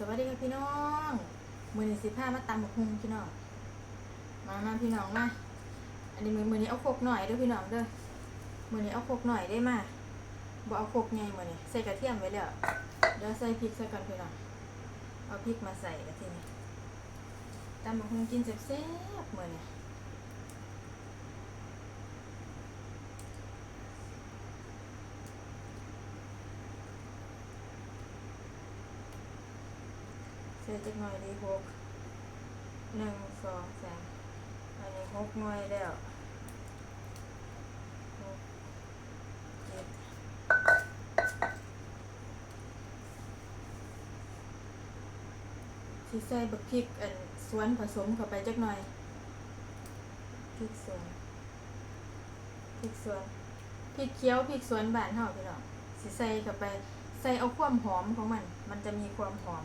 สวัสดีค่ะพี่น้องมือนี้สิบห้ามาตำบักฮุงพี่น้อง มามาพี่น้องมา อันนี้มือมือนี้เอาโคกหน่อยด้วยพี่น้องเด้อมือนี้เอาโคกหน่อยได้มาบ่เอาโคกใหญ่มือนี้ใส่กระเทียมไว้แล้วเดี๋ยวใส่พริกใส่กันพี่น้อง เอาพริกมาใส่กะทีนี้ตำบักฮุงกินแซ่บๆมือนี้ ใส่จักหน่อยดีหกหนึ่งสองสามอันนี้หกหน่วยแล้วหกเจ็ดสิใส่บักพริกอันสวนผสมเข้าไปจักหน่อยพริกสวนพริกสวนพริกเขียวพริกสวนบ้านเฮาพี่น้องสิใส่เข้าไปใส่เอาความหอมของมัน มันจะมีความหอม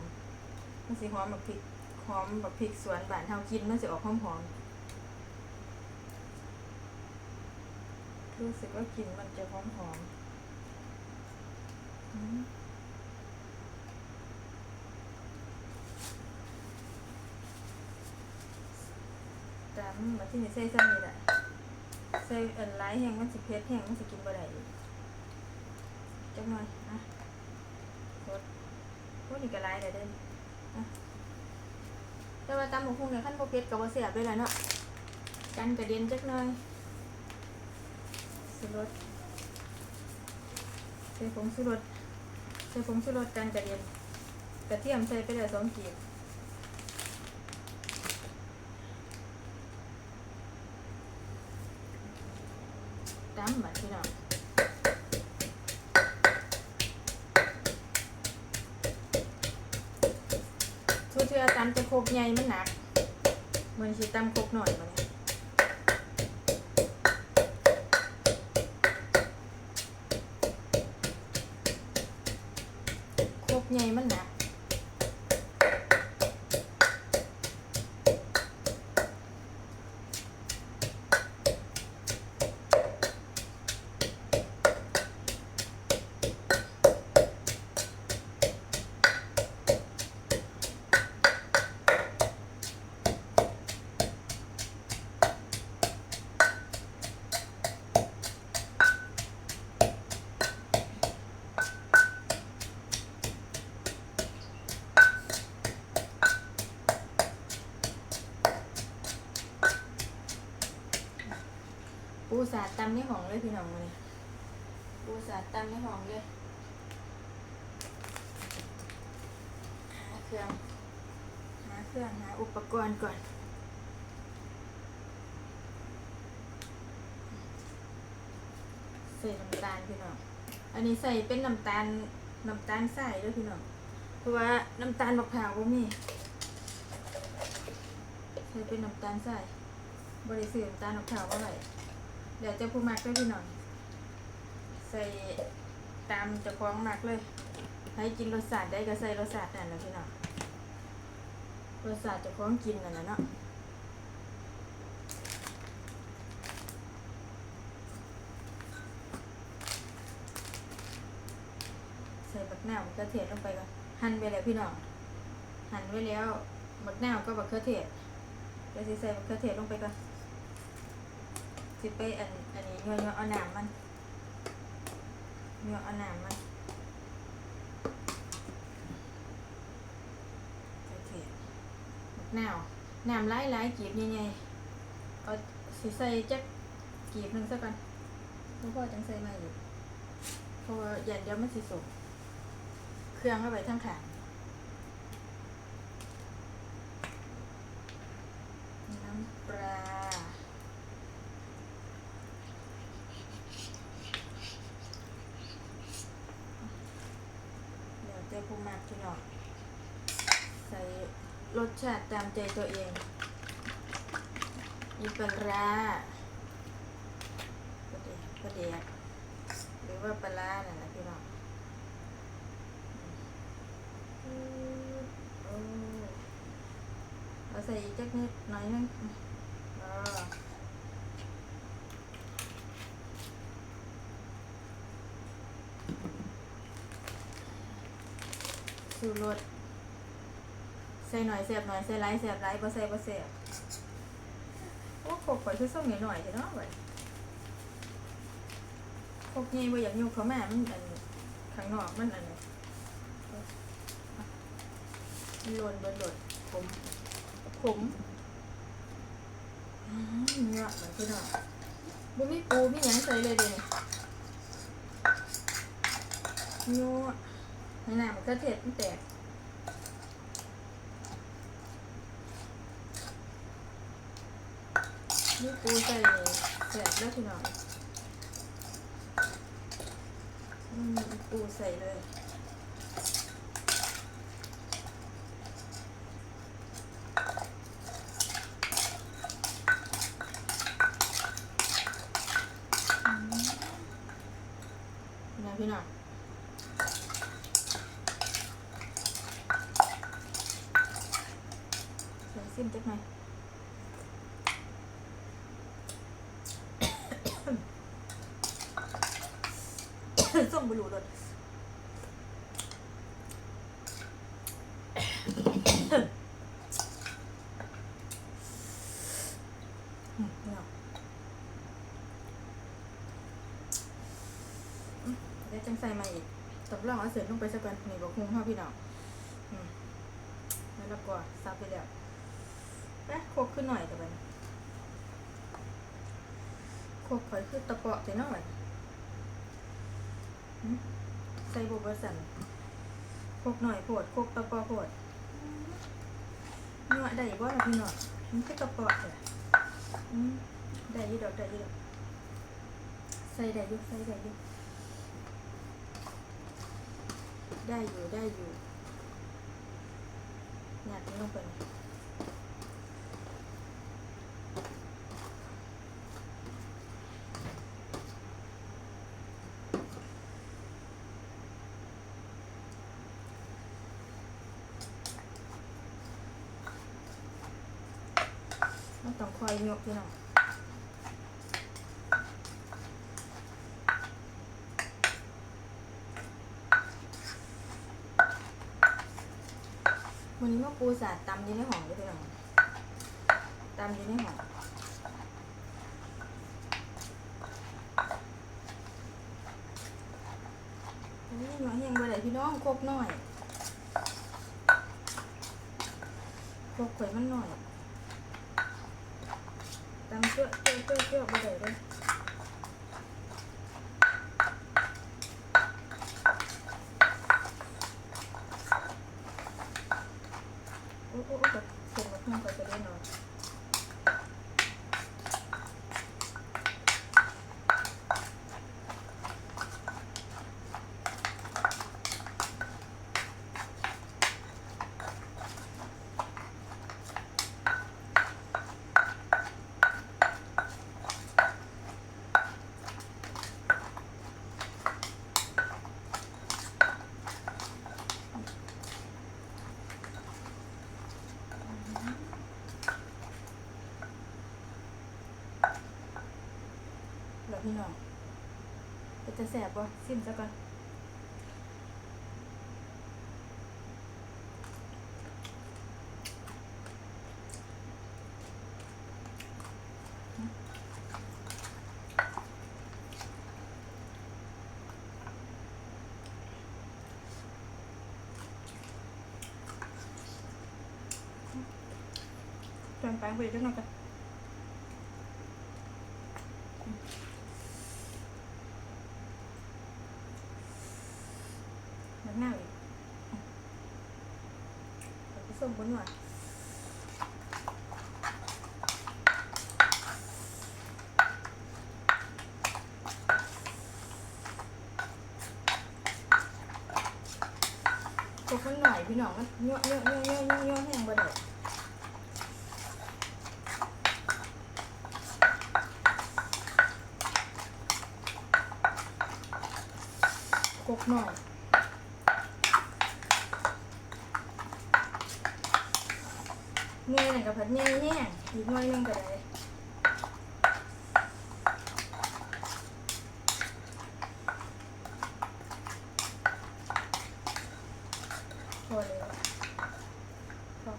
มันสิหอมแบบพริกหอมแบบพริกสวนบ้านเฮากินมันสิออกหอมหอมรู้สึกว่ากลิ่นมันจะหอมหอมอืมตามมาที่นี่ใส่ซ้ำนี่แหละใส่เอันหลายแห้งมันสิเผ็ดแห้งมันสิกินบ่ได้จักหน่อยอะกดพวกนี้ก็หลายเลยเด้ แต่ว่าตำหมูคุ้งเนี่ยขั้นโปเพ็ดกับว่าเสียบด้วยแหละเนาะกันกระเด็นจักหน่อยสุรสใส่ผงสุรสใส่ผงสุรสกันกระเด็นกระเทียมใส่ไปเลยสองกีบตำบัดพี่น้อง ชื่อตำจะโคกใหญ่มันหนักมันชิตำโคกหน่อยมันี่ยโคกใหญ่มันหนัก เลยพี่น้องมาเนี่ยปูสาดตำในห้องเลยหาเครื่องหาเครื่องหาอุปกรณ์ก่อนใส่น้ำตาลพี่น้องอันนี้ใส่เป็นน้ำตาลน้ำตาลใส่ด้วยพี่น้องเพราะว่าน้ำตาลมะพร้าวก็มีใส่เป็นน้ำตาลใส่บริสุทธิ์น้ำตาลมะพร้าวก็ไหล เดี๋ยวจะพูมักด้วยพี่น้องใส่ตามจะคล้องมักเลย ให้กินรสชาติได้ก็ใส่รสชาตินั่นแหละพี่น้องรสชาติจะคล้องกินนั่นแหละเนาะใส่บักหน้าวมะเขือเทศลงไปก่อนหั่นไปแล้วพี่น้องหั่นไว้แล้วบักหน้าวก็บักเขือเทศเดี๋ยวใส่บักเขือเทศลงไปก่อน สิไปอันอันนี้เย่อยๆเอาน้ำมันย่อยเอาน้ำมันโอเคบักนาวน้ำไล่ไล่กีบใหญ่ๆเอาสิใส่จักกีบหนึ่งซะก่อนแล้วพ่อจังใส่มาอีกเพราะว่าอย่าเดี๋ยวมันสิสุกเครื่องเข้าไปทั้งขางน้ำปลา เดี๋ยวเจ้าผู้มากพี่น้องใส่ร สชาติตามใจตัวเองมีปลาร้าประเดกประเดกหรือว่าปลาร้านั่นะพี่น้องอืมโอ้เอาใส่อีกจักนิดหน่อยนึงอ๋อสูรส ใส่หน่อยเสียบหน่อยใส่ไรเสียบไรบ่ใส่บ่เสียบโอ้โคกข่อยคือส้มหน่อยๆเถอะเนาะเว้ยโคกใหญ่บ่อยากยกเขาแมามันอันข้างนอกมันอันหล่นบิดหล่นผมผมเนื้อเหมือนพี่น้องบ่มีปูมีหยังใส่เลยเด้นี่ยัวให้น้ำมันกระเทศมันแตก นี่ปูใส่แสบแล้วพี่น้องอืมปูใส่เลยนะพี่น้องใส่ซิมจักหน่อย ส้มบลูรสอืมเนี่ยอืมเดี๋ยวจังใส่มาอีกตบลองเอาเสร็จลงไปสักก่อนนี่บอกคงเฮาพี่น้องอืมแล้วก็ซับไปแล้วแป๊ะโคกขึ้นหน่อยแต่บัดนโคกข่อยคือตะเปาะแต่น้อย ใส่บุบสันโคกหน่อยโพดโคกตะปอโพดเนื้อได้บ่ล่ะพี่น้องมันคือกระปอดเลยได้ยี่ดอกได้ยี่ดอกใส่ได้อยู่ใส่ได้อยู่ได้อยู่ได้อยู่หยาดมันลงไป อยยกพี่น้องวันนี้มาปูสาดตำอยู่ในห้องเลยพี่น้องตำอยู่ในห้องโอ้ยมาเฮงบ่ได้พี่น้องโคกน้อยโคกข่อยมันน้อย ตำเจ้าเจ้าเจ้าเจ้าบ่ได้เลยโอ้โอ้โอ้แบบเสียงแบบเพิ่งก็จะได้นอนแล้ว พี่น้องเป็นจะแสบบ่ซิมซะก่อนเติมไปคุยกันหน่อยกัน น้ำหน้าอีกเอาไปส้มบนหน่อยตกมันหน่อยพี่น้องมันเยอะเยอะเยอะเยอะเยอะเยแห้งบ่ได้คกหน่อย เนื้อหนังกับผัดเงยแห้งอีกหน่อยหนึงก็ได้พอแล้วพอ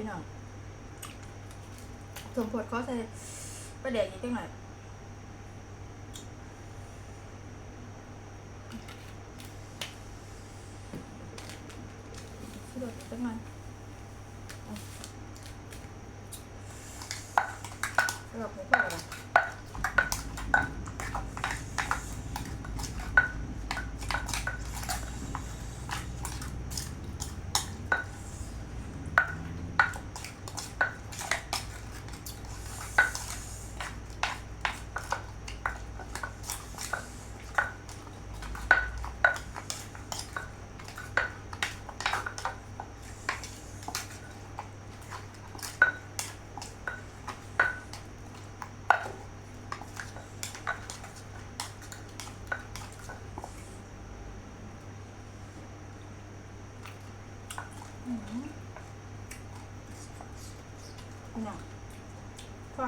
พี่น้องสมผดเขาใส่ประเด็กอีกจังหน่อยสะดวกอีกจังหน่อยเอาสะดวกผมก็เลยอืมพี่น้องก็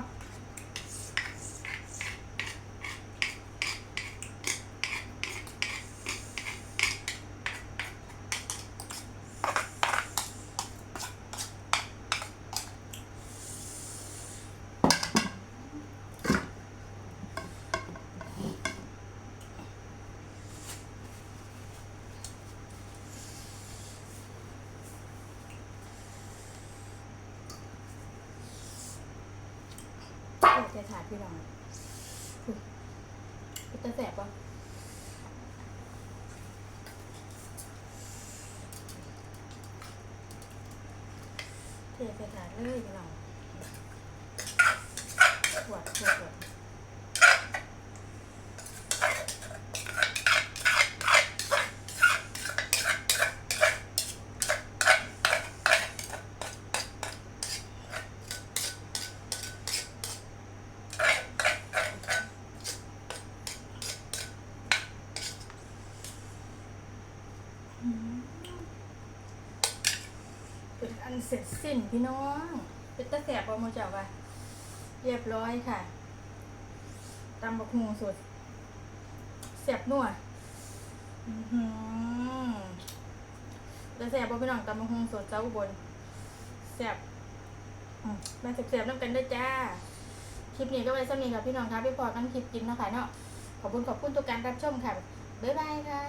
เดี๋ยวจะถาดพี่ลองอุ๊ยจะแสบปะเทไปทาดเลยพี่น้องขวดขวดขวด เป็นอันเสร็จสิ้น พี่น้องเป็นตะแสบปะโมเจ้าว่ะเรียบร้อยค่ะตำบักหูสดแสบนัวอื้อหือตะแสบปะพี่น้องตำบักหูสดเจ้าอุบนแสบมาแสบๆน้ำกันได้จ้า คลิปนี้ก็ไว้สำนีค่ะพี่น้องคะพี่พอกันคลิปกินเนาะคะเนาะขอบคุณขอบคุณทุกการรับชมค่ะ บ๊ายบายค่ะ